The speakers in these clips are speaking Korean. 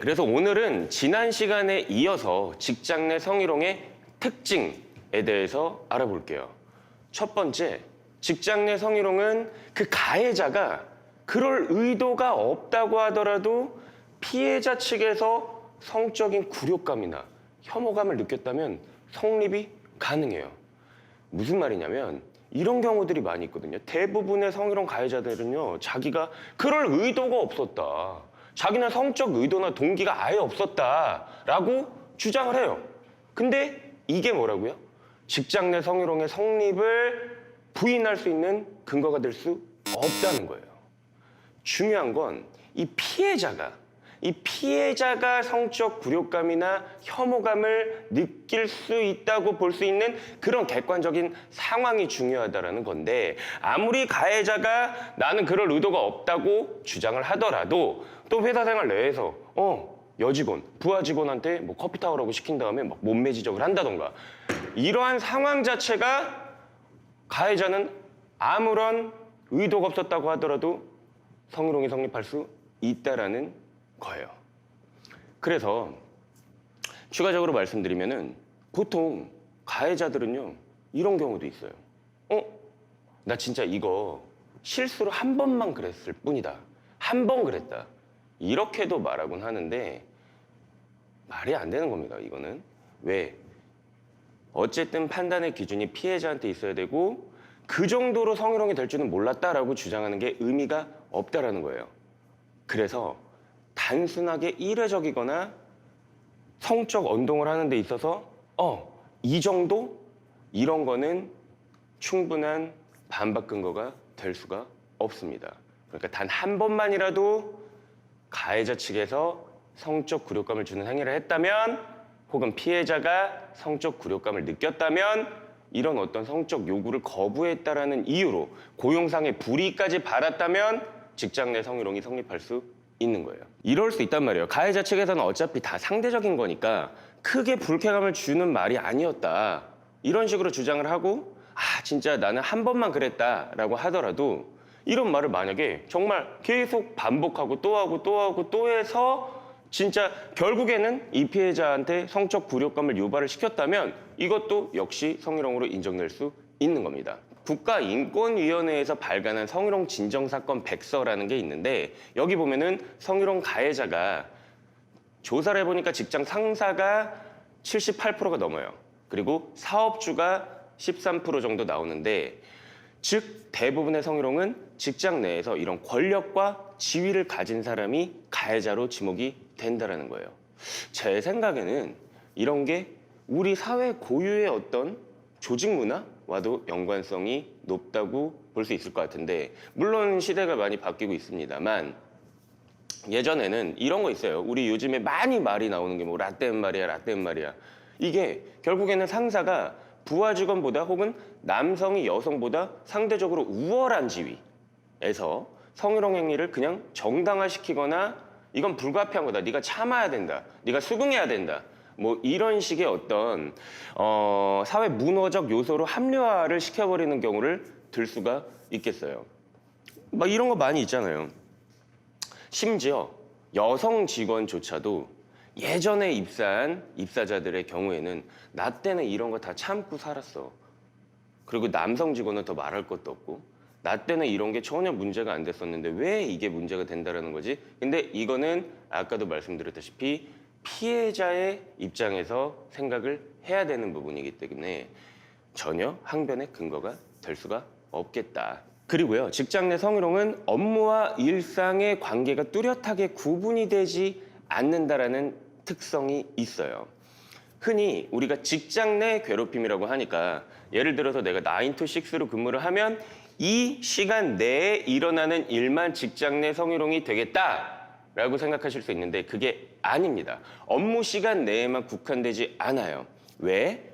네, 그래서 오늘은 지난 시간에 이어서 직장 내 성희롱의 특징에 대해서 알아볼게요. 첫 번째, 직장 내 성희롱은 그 가해자가 그럴 의도가 없다고 하더라도 피해자 측에서 성적인 굴욕감이나 혐오감을 느꼈다면 성립이 가능해요. 무슨 말이냐면 이런 경우들이 많이 있거든요. 대부분의 성희롱 가해자들은요, 자기가 그럴 의도가 없었다. 자기는 성적 의도나 동기가 아예 없었다라고 주장을 해요. 근데 이게 뭐라고요? 직장 내 성희롱의 성립을 부인할 수 있는 근거가 될 수 없다는 거예요. 중요한 건 이 피해자가 이 피해자가 성적 굴욕감이나 혐오감을 느낄 수 있다고 볼 수 있는 그런 객관적인 상황이 중요하다라는 건데 아무리 가해자가 나는 그럴 의도가 없다고 주장을 하더라도 또 회사 생활 내에서 어 여직원 부하 직원한테 뭐 커피 타오라고 시킨 다음에 막 몸매 지적을 한다던가 이러한 상황 자체가 가해자는 아무런 의도가 없었다고 하더라도 성희롱이 성립할 수 있다라는 거예요. 그래서 추가적으로 말씀드리면은 보통 가해자들은요 이런 경우도 있어요. 어? 나 진짜 이거 실수로 한 번만 그랬을 뿐이다. 한 번 그랬다. 이렇게도 말하곤 하는데 말이 안 되는 겁니다. 이거는 왜? 어쨌든 판단의 기준이 피해자한테 있어야 되고 그 정도로 성희롱이 될 줄은 몰랐다라고 주장하는 게 의미가 없다라는 거예요. 그래서 단순하게 일회적이거나 성적 언동을 하는 데 있어서 어, 이 정도? 이런 거는 충분한 반박 근거가 될 수가 없습니다. 그러니까 단 한 번만이라도 가해자 측에서 성적 굴욕감을 주는 행위를 했다면 혹은 피해자가 성적 굴욕감을 느꼈다면 이런 어떤 성적 요구를 거부했다라는 이유로 고용상의 불이익까지 받았다면 직장 내 성희롱이 성립할 수 있는 거예요. 이럴 수 있단 말이에요. 가해자 측에서는 어차피 다 상대적인 거니까 크게 불쾌감을 주는 말이 아니었다. 이런 식으로 주장을 하고 아 진짜 나는 한 번만 그랬다라고 하더라도 이런 말을 만약에 정말 계속 반복하고 또 하고 또 하고 또 해서 진짜 결국에는 이 피해자한테 성적 굴욕감을 유발을 시켰다면 이것도 역시 성희롱으로 인정될 수 있는 겁니다. 국가인권위원회에서 발간한 성희롱 진정 사건 백서라는 게 있는데 여기 보면은 성희롱 가해자가 조사를 해보니까 직장 상사가 78%가 넘어요. 그리고 사업주가 13% 정도 나오는데 즉 대부분의 성희롱은 직장 내에서 이런 권력과 지위를 가진 사람이 가해자로 지목이 된다라는 거예요. 제 생각에는 이런 게 우리 사회 고유의 어떤 조직 문화와도 연관성이 높다고 볼 수 있을 것 같은데 물론 시대가 많이 바뀌고 있습니다만 예전에는 이런 거 있어요. 우리 요즘에 많이 말이 나오는 게 뭐 라떼는 말이야, 라떼는 말이야. 이게 결국에는 상사가 부하 직원보다 혹은 남성이 여성보다 상대적으로 우월한 지위에서 성희롱 행위를 그냥 정당화시키거나 이건 불가피한 거다. 네가 참아야 된다. 네가 수긍해야 된다. 뭐 이런 식의 어떤 어, 사회 문화적 요소로 합리화를 시켜버리는 경우를 들 수가 있겠어요. 막 이런 거 많이 있잖아요. 심지어 여성 직원조차도 예전에 입사한 입사자들의 경우에는 나 때는 이런 거 다 참고 살았어. 그리고 남성 직원은 더 말할 것도 없고 나 때는 이런 게 전혀 문제가 안 됐었는데 왜 이게 문제가 된다라는 거지? 근데 이거는 아까도 말씀드렸다시피 피해자의 입장에서 생각을 해야 되는 부분이기 때문에 전혀 항변의 근거가 될 수가 없겠다. 그리고요, 직장 내 성희롱은 업무와 일상의 관계가 뚜렷하게 구분이 되지 않는다라는 특성이 있어요. 흔히 우리가 직장 내 괴롭힘이라고 하니까 예를 들어서 내가 9 to 6로 근무를 하면 이 시간 내에 일어나는 일만 직장 내 성희롱이 되겠다 라고 생각하실 수 있는데 그게 아닙니다. 업무 시간 내에만 국한되지 않아요. 왜?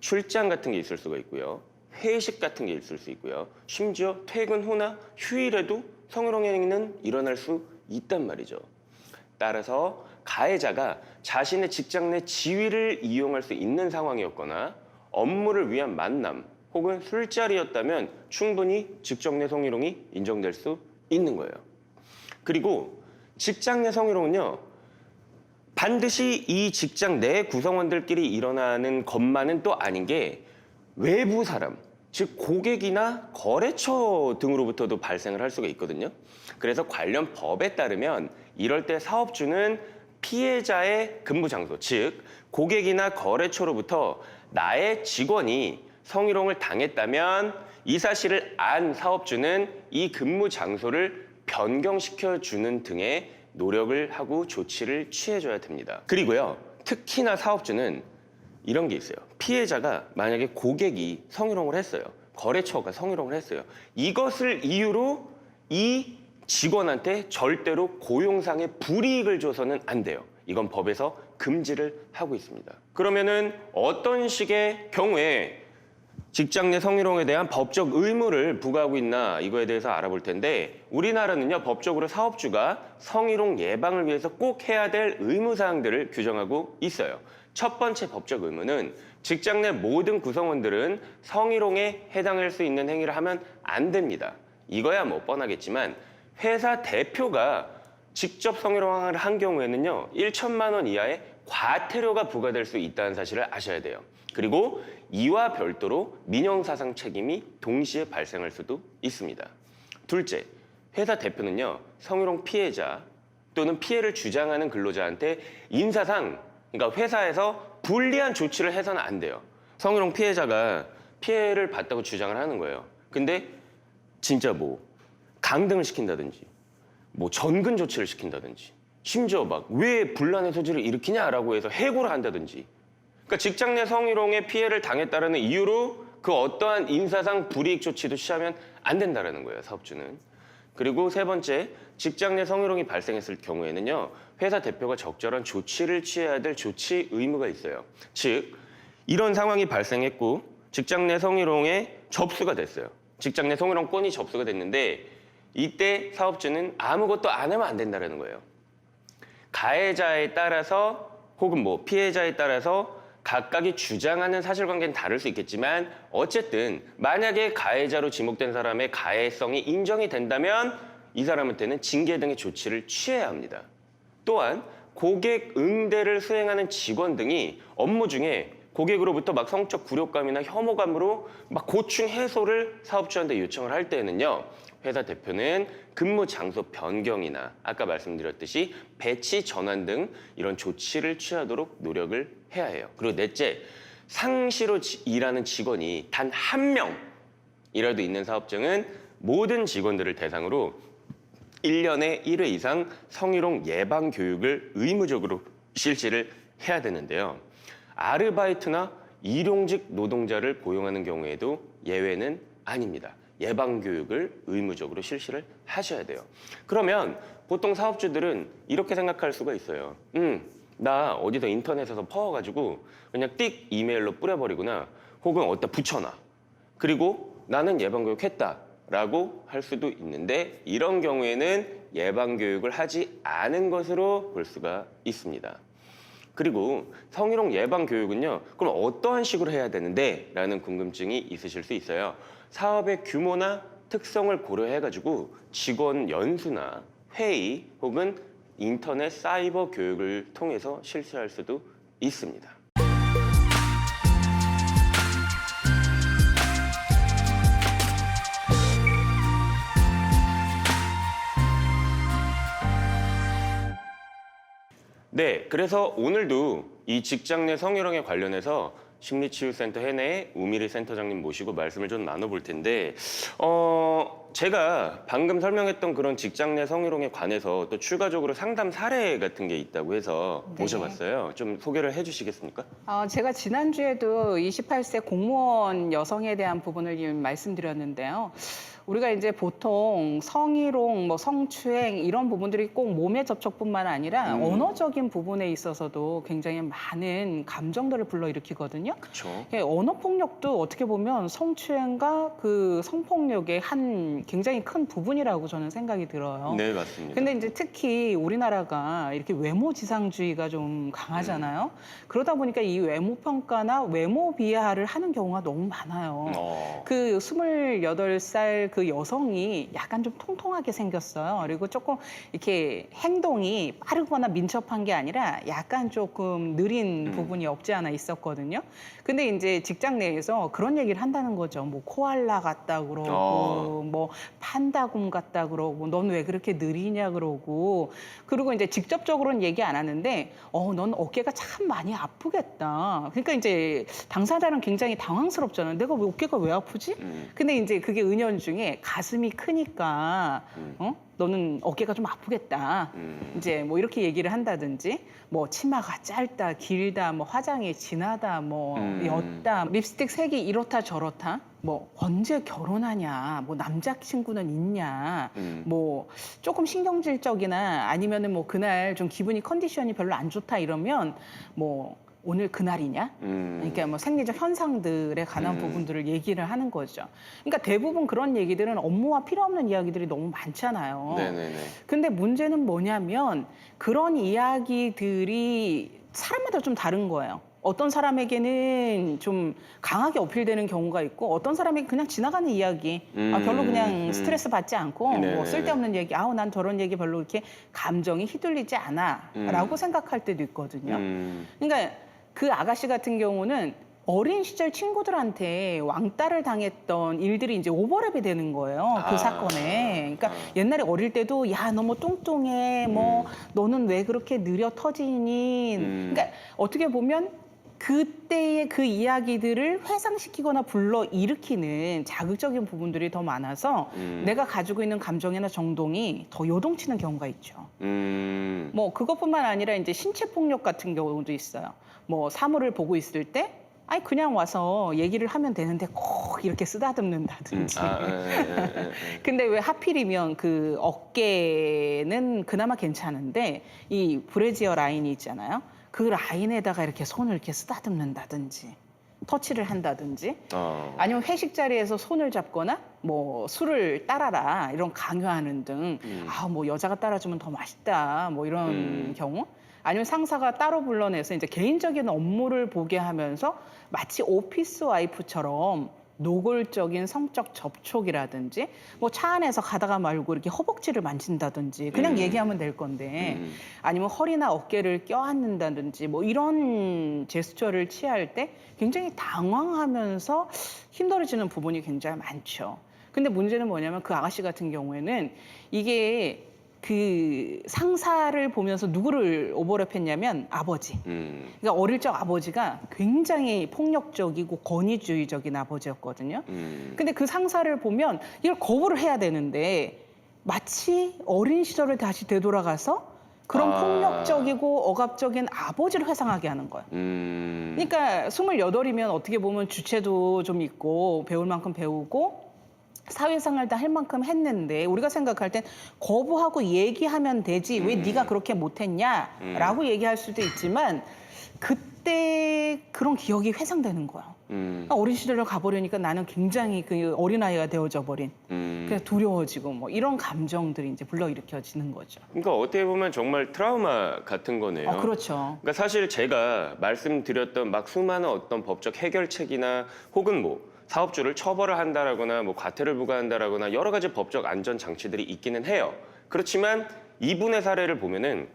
출장 같은 게 있을 수가 있고요. 회식 같은 게 있을 수 있고요. 심지어 퇴근 후나 휴일에도 성희롱 행위는 일어날 수 있단 말이죠. 따라서 가해자가 자신의 직장 내 지위를 이용할 수 있는 상황이었거나 업무를 위한 만남 혹은 술자리였다면 충분히 직장 내 성희롱이 인정될 수 있는 거예요. 그리고 직장 내 성희롱은요, 반드시 이 직장 내 구성원들끼리 일어나는 것만은 또 아닌 게 외부 사람, 즉 고객이나 거래처 등으로부터도 발생을 할 수가 있거든요. 그래서 관련 법에 따르면 이럴 때 사업주는 피해자의 근무 장소, 즉 고객이나 거래처로부터 나의 직원이 성희롱을 당했다면 이 사실을 안 사업주는 이 근무 장소를 변경시켜 주는 등의 노력을 하고 조치를 취해줘야 됩니다. 그리고요, 특히나 사업주는 이런 게 있어요. 피해자가 만약에 고객이 성희롱을 했어요. 거래처가 성희롱을 했어요. 이것을 이유로 이 직원한테 절대로 고용상의 불이익을 줘서는 안 돼요. 이건 법에서 금지를 하고 있습니다. 그러면은 어떤 식의 경우에 직장 내 성희롱에 대한 법적 의무를 부과하고 있나 이거에 대해서 알아볼 텐데 우리나라는요 법적으로 사업주가 성희롱 예방을 위해서 꼭 해야 될 의무 사항들을 규정하고 있어요. 첫 번째 법적 의무는 직장 내 모든 구성원들은 성희롱에 해당할 수 있는 행위를 하면 안 됩니다. 이거야 뭐 뻔하겠지만 회사 대표가 직접 성희롱을 한 경우에는요 1천만 원 이하의 과태료가 부과될 수 있다는 사실을 아셔야 돼요. 그리고 이와 별도로 민형사상 책임이 동시에 발생할 수도 있습니다. 둘째, 회사 대표는요, 성희롱 피해자 또는 피해를 주장하는 근로자한테 인사상, 그러니까 회사에서 불리한 조치를 해서는 안 돼요. 성희롱 피해자가 피해를 봤다고 주장을 하는 거예요. 근데 진짜 뭐 강등을 시킨다든지, 뭐 전근 조치를 시킨다든지, 심지어 막 왜 분란의 소지를 일으키냐라고 해서 해고를 한다든지, 그러니까 직장 내 성희롱의 피해를 당했다는 이유로 그 어떠한 인사상 불이익 조치도 취하면 안 된다라는 거예요, 사업주는. 그리고 세 번째, 직장 내 성희롱이 발생했을 경우에는요, 회사 대표가 적절한 조치를 취해야 될 조치 의무가 있어요. 즉, 이런 상황이 발생했고, 직장 내 성희롱에 접수가 됐어요. 직장 내 성희롱 건이 접수가 됐는데, 이때 사업주는 아무것도 안 하면 안 된다라는 거예요. 가해자에 따라서 혹은 뭐 피해자에 따라서 각각이 주장하는 사실관계는 다를 수 있겠지만 어쨌든 만약에 가해자로 지목된 사람의 가해성이 인정이 된다면 이 사람한테는 징계 등의 조치를 취해야 합니다. 또한 고객 응대를 수행하는 직원 등이 업무 중에 고객으로부터 막 성적 굴욕감이나 혐오감으로 막 고충 해소를 사업주한테 요청을 할 때에는요. 회사 대표는 근무 장소 변경이나 아까 말씀드렸듯이 배치 전환 등 이런 조치를 취하도록 노력을 해야 해요. 그리고 넷째, 상시로 지- 일하는 직원이 단 한 명이라도 있는 사업장은 모든 직원들을 대상으로 1년에 1회 이상 성희롱 예방 교육을 의무적으로 실시를 해야 되는데요. 아르바이트나 일용직 노동자를 고용하는 경우에도 예외는 아닙니다. 예방 교육을 의무적으로 실시를 하셔야 돼요. 그러면 보통 사업주들은 이렇게 생각할 수가 있어요. 음, 나 어디서 인터넷에서 퍼와가지고 그냥 띡 이메일로 뿌려버리거나 혹은 어디다 붙여놔. 그리고 나는 예방 교육 했다 라고 할 수도 있는데 이런 경우에는 예방 교육을 하지 않은 것으로 볼 수가 있습니다. 그리고 성희롱 예방 교육은요, 그럼 어떠한 식으로 해야 되는데? 라는 궁금증이 있으실 수 있어요. 사업의 규모나 특성을 고려해가지고 직원 연수나 회의 혹은 인터넷 사이버 교육을 통해서 실시할 수도 있습니다. 네, 그래서 오늘도 이 직장 내 성희롱에 관련해서 심리치유센터 해내의 우미리 센터장님 모시고 말씀을 좀 나눠볼 텐데, 어, 제가 방금 설명했던 그런 직장 내 성희롱에 관해서 또 추가적으로 상담 사례 같은 게 있다고 해서 네. 모셔봤어요. 좀 소개를 해주시겠습니까? 어, 제가 지난주에도 28세 공무원 여성에 대한 부분을 좀 말씀드렸는데요. 우리가 이제 보통 성희롱, 뭐 성추행 이런 부분들이 꼭 몸의 접촉뿐만 아니라 음. 언어적인 부분에 있어서도 굉장히 많은 감정들을 불러일으키거든요. 그렇죠. 예, 언어 폭력도 어떻게 보면 성추행과 그 성폭력의 한 굉장히 큰 부분이라고 저는 생각이 들어요. 네, 맞습니다. 근데 이제 특히 우리나라가 이렇게 외모 지상주의가 좀 강하잖아요. 그러다 보니까 이 외모 평가나 외모 비하를 하는 경우가 너무 많아요. 어, 그 28살 그 여성이 약간 좀 통통하게 생겼어요. 그리고 조금 이렇게 행동이 빠르거나 민첩한 게 아니라 약간 조금 느린 음. 부분이 없지 않아 있었거든요. 근데 이제 직장 내에서 그런 얘기를 한다는 거죠. 뭐 코알라 같다 그러고 어. 뭐 판다곰 같다 그러고 넌 왜 그렇게 느리냐 그러고 그리고 이제 직접적으로는 얘기 안 하는데 어 넌 어깨가 참 많이 아프겠다. 그러니까 이제 당사자는 굉장히 당황스럽잖아요. 내가 왜 어깨가 왜 아프지? 음. 근데 이제 그게 은연중에 가슴이 크니까 음. 어 너는 어깨가 좀 아프겠다. 음. 이제 뭐 이렇게 얘기를 한다든지 뭐 치마가 짧다 길다 뭐 화장이 진하다 뭐 음. 옅다 립스틱 색이 이렇다 저렇다 뭐 언제 결혼하냐 뭐 남자 친구는 있냐 음. 뭐 조금 신경질적이나 아니면은 뭐 그날 좀 기분이 컨디션이 별로 안 좋다 이러면 뭐 오늘 그날이냐 음. 그러니까 뭐 생리적 현상들에 관한 음. 부분들을 얘기를 하는 거죠. 그러니까 대부분 그런 얘기들은 업무와 필요 없는 이야기들이 너무 많잖아요. 네네네. 근데 문제는 뭐냐면 그런 이야기들이 사람마다 좀 다른 거예요. 어떤 사람에게는 좀 강하게 어필되는 경우가 있고 어떤 사람에게 그냥 지나가는 이야기 아, 별로 그냥 음. 스트레스 받지 않고 네네네. 뭐 쓸데없는 얘기 아우 난 저런 얘기 별로 이렇게 감정이 휘둘리지 않아 음. 라고 생각할 때도 있거든요. 음. 그러니까 그 아가씨 같은 경우는 어린 시절 친구들한테 왕따를 당했던 일들이 이제 오버랩이 되는 거예요. 그 아. 사건에. 그러니까 아. 옛날에 어릴 때도 야, 너 뭐 뚱뚱해. 뭐 너는 왜 그렇게 느려 터지니? 음. 그러니까 어떻게 보면 그때의 그 이야기들을 회상시키거나 불러 일으키는 자극적인 부분들이 더 많아서 음. 내가 가지고 있는 감정이나 정동이 더 요동치는 경우가 있죠. 음. 뭐 그것뿐만 아니라 이제 신체 폭력 같은 경우도 있어요. 뭐 사물을 보고 있을 때 아니 그냥 와서 얘기를 하면 되는데 꼭 이렇게 음. 쓰다듬는다든지. 아, 예, 예, 예, 예. 근데 왜 하필이면 그 어깨는 그나마 괜찮은데 이 브래지어 라인이 있잖아요. 그 라인에다가 이렇게 손을 이렇게 쓰다듬는다든지 터치를 한다든지 어. 아니면 회식 자리에서 손을 잡거나 뭐 술을 따라라 이런 강요하는 등 음. 아 뭐 여자가 따라주면 더 맛있다 뭐 이런 음. 경우 아니면 상사가 따로 불러내서 이제 개인적인 업무를 보게 하면서 마치 오피스 와이프처럼 노골적인 성적 접촉이라든지 뭐 차 안에서 가다가 말고 이렇게 허벅지를 만진다든지 그냥 음. 얘기하면 될 건데 음. 아니면 허리나 어깨를 껴안는다든지 뭐 이런 제스처를 취할 때 굉장히 당황하면서 힘들어지는 부분이 굉장히 많죠. 근데 문제는 뭐냐면 그 아가씨 같은 경우에는 이게 그 상사를 보면서 누구를 오버랩했냐면 아버지. 음. 그러니까 어릴 적 아버지가 굉장히 폭력적이고 권위주의적인 아버지였거든요. 음. 근데 그 상사를 보면 이걸 거부를 해야 되는데 마치 어린 시절을 다시 되돌아가서 그런 아. 폭력적이고 억압적인 아버지를 회상하게 하는 거예요. 음. 그러니까 스물여덟이면 어떻게 보면 주체도 좀 있고 배울 만큼 배우고 사회생활도 할 만큼 했는데 우리가 생각할 땐 거부하고 얘기하면 되지 왜 음. 네가 그렇게 못했냐라고 얘기할 수도 있지만 그때 그런 기억이 회상되는 거예요. 음. 그러니까 어린 시절로 가버리니까 나는 굉장히 그 어린아이가 되어져 버린 음. 그냥 두려워지고 뭐 이런 감정들이 이제 불러일으켜지는 거죠. 그러니까 어떻게 보면 정말 트라우마 같은 거네요. 어, 그렇죠. 그러니까 사실 제가 말씀드렸던 막 수많은 어떤 법적 해결책이나 혹은 뭐 사업주를 처벌을 한다라거나 뭐 과태를 부과한다라거나 여러 가지 법적 안전 장치들이 있기는 해요. 그렇지만 이분의 사례를 보면은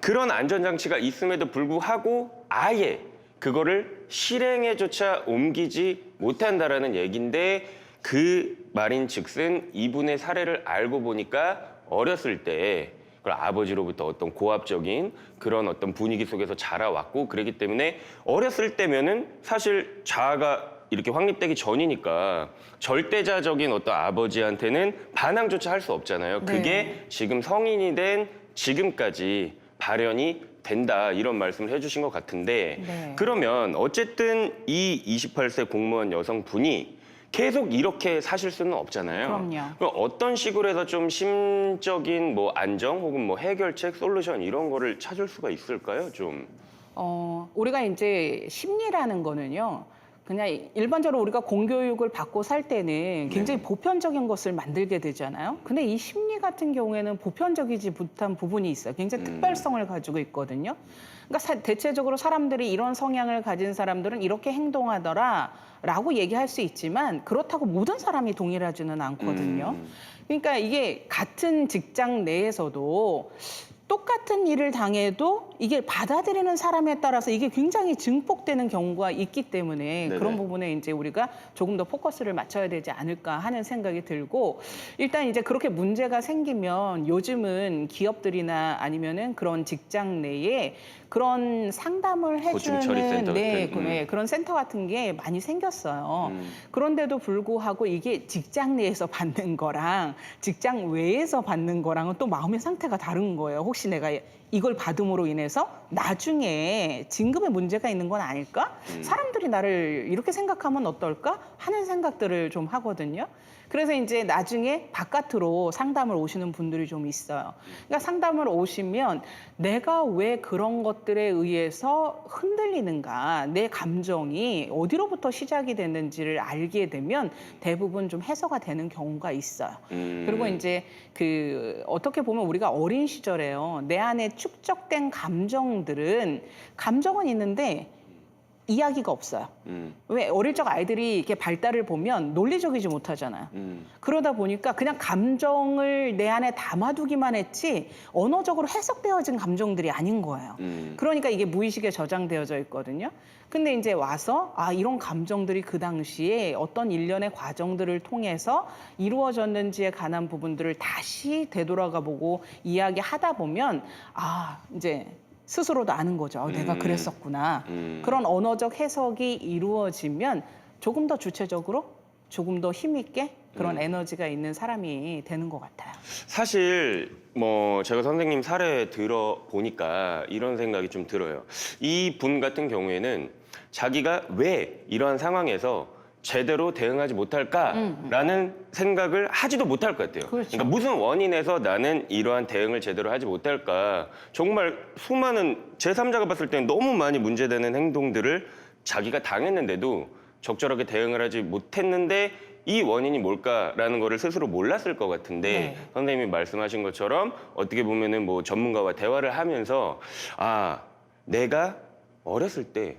그런 안전 장치가 있음에도 불구하고 아예 그거를 실행에조차 옮기지 못한다라는 얘긴데 그 말인즉슨 이분의 사례를 알고 보니까 어렸을 때 그걸 아버지로부터 어떤 고압적인 그런 어떤 분위기 속에서 자라왔고 그러기 때문에 어렸을 때면은 사실 자아가 이렇게 확립되기 전이니까 절대자적인 어떤 아버지한테는 반항조차 할 수 없잖아요. 네. 그게 지금 성인이 된 지금까지 발현이 된다 이런 말씀을 해주신 것 같은데 네. 그러면 어쨌든 이 28세 공무원 여성분이 계속 이렇게 사실 수는 없잖아요. 그럼요. 그럼 어떤 식으로 해서 좀 심적인 뭐 안정 혹은 뭐 해결책, 솔루션 이런 거를 찾을 수가 있을까요? 좀. 어, 우리가 이제 심리라는 거는요. 그냥 일반적으로 우리가 공교육을 받고 살 때는 굉장히 네. 보편적인 것을 만들게 되잖아요. 근데 이 심리 같은 경우에는 보편적이지 못한 부분이 있어요. 굉장히 음. 특별성을 가지고 있거든요. 그러니까 사- 대체적으로 사람들이 이런 성향을 가진 사람들은 이렇게 행동하더라 라고 얘기할 수 있지만 그렇다고 모든 사람이 동일하지는 않거든요. 음. 그러니까 이게 같은 직장 내에서도 똑같은 일을 당해도 이게 받아들이는 사람에 따라서 이게 굉장히 증폭되는 경우가 있기 때문에 네네. 그런 부분에 이제 우리가 조금 더 포커스를 맞춰야 되지 않을까 하는 생각이 들고 일단 이제 그렇게 문제가 생기면 요즘은 기업들이나 아니면은 그런 직장 내에 그런 상담을 해주는 네, 같은, 음. 네, 그런 센터 같은 게 많이 생겼어요. 음. 그런데도 불구하고 이게 직장 내에서 받는 거랑 직장 외에서 받는 거랑은 또 마음의 상태가 다른 거예요. 혹시 내가 이걸 받음으로 인해서 나중에 진급에 문제가 있는 건 아닐까? 음. 사람들이 나를 이렇게 생각하면 어떨까? 하는 생각들을 좀 하거든요. 그래서 이제 나중에 바깥으로 상담을 오시는 분들이 좀 있어요. 그러니까 상담을 오시면 내가 왜 그런 것들에 의해서 흔들리는가, 내 감정이 어디로부터 시작이 됐는지를 알게 되면 대부분 좀 해소가 되는 경우가 있어요. 음. 그리고 이제 그 어떻게 보면 우리가 어린 시절에요. 내 안에 축적된 감정들은 감정은 있는데 이야기가 없어요. 음. 왜 어릴 적 아이들이 이렇게 발달을 보면 논리적이지 못하잖아요. 음. 그러다 보니까 그냥 감정을 내 안에 담아두기만 했지 언어적으로 해석되어진 감정들이 아닌 거예요. 음. 그러니까 이게 무의식에 저장되어져 있거든요. 근데 이제 와서 아 이런 감정들이 그 당시에 어떤 일련의 과정들을 통해서 이루어졌는지에 관한 부분들을 다시 되돌아가 보고 이야기하다 보면 아 이제 스스로도 아는 거죠. 어, 내가 음. 그랬었구나. 음. 그런 언어적 해석이 이루어지면 조금 더 주체적으로 조금 더 힘있게 그런 음. 에너지가 있는 사람이 되는 것 같아요. 사실 뭐 제가 선생님 사례 들어 보니까 이런 생각이 좀 들어요. 이 분 같은 경우에는 자기가 왜 이러한 상황에서 제대로 대응하지 못할까라는 생각을 하지도 못할 것 같아요. 음, 그렇죠. 러니까 무슨 원인에서 나는 이러한 대응을 제대로 하지 못할까? 정말 수많은 제3자가 봤을 때는 너무 많이 문제되는 행동들을 자기가 당했는데도 적절하게 대응을 하지 못했는데 이 원인이 뭘까라는 거를 스스로 몰랐을 것 같은데 네. 선생님이 말씀하신 것처럼 어떻게 보면은 뭐 전문가와 대화를 하면서 아 내가 어렸을 때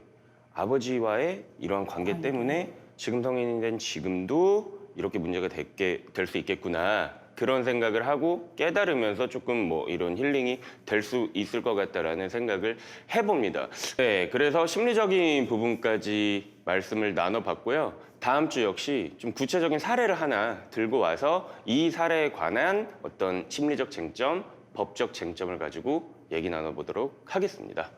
아버지와의 이러한 관계 때문에 지금 성인이 된 지금도 이렇게 문제가 됐게 될 수 있겠구나 그런 생각을 하고 깨달으면서 조금 뭐 이런 힐링이 될 수 있을 것 같다라는 생각을 해봅니다. 네, 그래서 심리적인 부분까지 말씀을 나눠봤고요. 다음 주 역시 좀 구체적인 사례를 하나 들고 와서 이 사례에 관한 어떤 심리적 쟁점, 법적 쟁점을 가지고 얘기 나눠보도록 하겠습니다.